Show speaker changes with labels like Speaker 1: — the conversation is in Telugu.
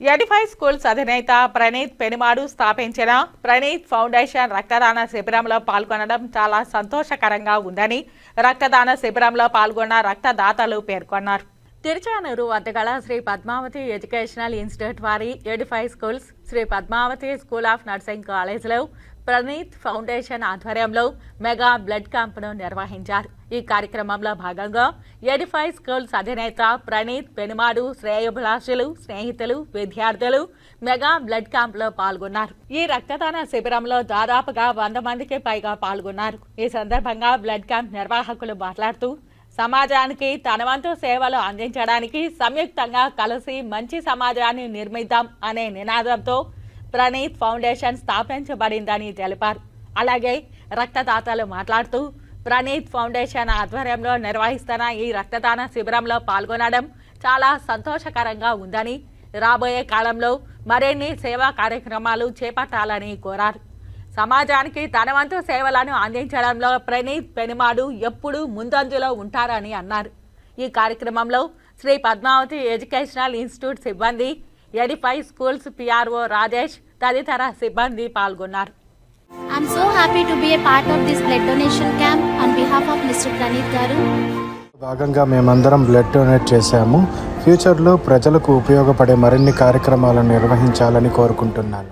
Speaker 1: ఎడిఫై స్కూల్స్ అధినేత ప్రణీత్ పెనుమాడు స్థాపించిన ప్రణీత్ ఫౌండేషన్ రక్తదాన శిబిరంలో పాల్గొనడం చాలా సంతోషకరంగా ఉందని రక్తదాన శిబిరంలో పాల్గొన్న రక్తదాతలు పేర్కొన్నారు. తిరుచానూరు వద్ద గల శ్రీ పద్మావతి ఎడ్యుకేషనల్ ఇన్స్టిట్యూట్ వారి Edify schools Sri Padmavathi school of nursing కాలేజ్లో ప్రణీత్ ఫౌండేషన్ ఆధ్వర్యంలో మెగా బ్లడ్ క్యాంపును నిర్వహించారు. ఈ కార్యక్రమంలో భాగంగా ఎడిఫై స్కూల్స్ అధినేత ప్రణీత్ పెనుమాడు శ్రేయభిలాషులు స్నేహితులు విద్యార్థులు మెగా బ్లడ్ క్యాంప్లో పాల్గొన్నారు. ఈ రక్తదాన శిబిరంలో దాదాపుగా వంద మందికి పైగా పాల్గొన్నారు. ఈ సందర్భంగా బ్లడ్ క్యాంప్ నిర్వాహకులు మాట్లాడుతూ సమాజానికి తన వంతు సేవలు అందించడానికి సంయుక్తంగా కలిసి మంచి సమాజాన్ని నిర్మిద్దాం అనే నినాదంతో ప్రణీత్ ఫౌండేషన్ స్థాపించబడిందని తెలిపారు. అలాగే రక్తదాతలు మాట్లాడుతూ ప్రణీత్ ఫౌండేషన్ ఆధ్వర్యంలో నిర్వహిస్తున్న ఈ రక్తదాన శిబిరంలో పాల్గొనడం చాలా సంతోషకరంగా ఉందని రాబోయే కాలంలో మరిన్ని సేవా కార్యక్రమాలు చేపట్టాలని కోరారు. సమాజానికి తన వంతు సేవలను అందించడంలో ప్రణీత్ పెనుమాడు ఎప్పుడూ ముందంజలో ఉంటారని అన్నారు ఈ కార్యక్రమంలో శ్రీ పద్మావతి ఎడ్యుకేషనల్ ఇన్స్టిట్యూట్ సిబ్బంది ఎడిఫై స్కూల్స్ పిఆర్ఓ రాజేష్ తదితర సిబ్బంది పాల్గొన్నారు
Speaker 2: I'm so happy to be a part of this blood donation camp on behalf of Mr. Pranit Garu.
Speaker 3: భాగంగా మేమందరం బ్లడ్ డొనేట్ చేశాము ఫ్యూచర్లో ప్రజలకు ఉపయోగపడే మరిన్ని కార్యక్రమాలను నిర్వహించాలని కోరుకుంటున్నాను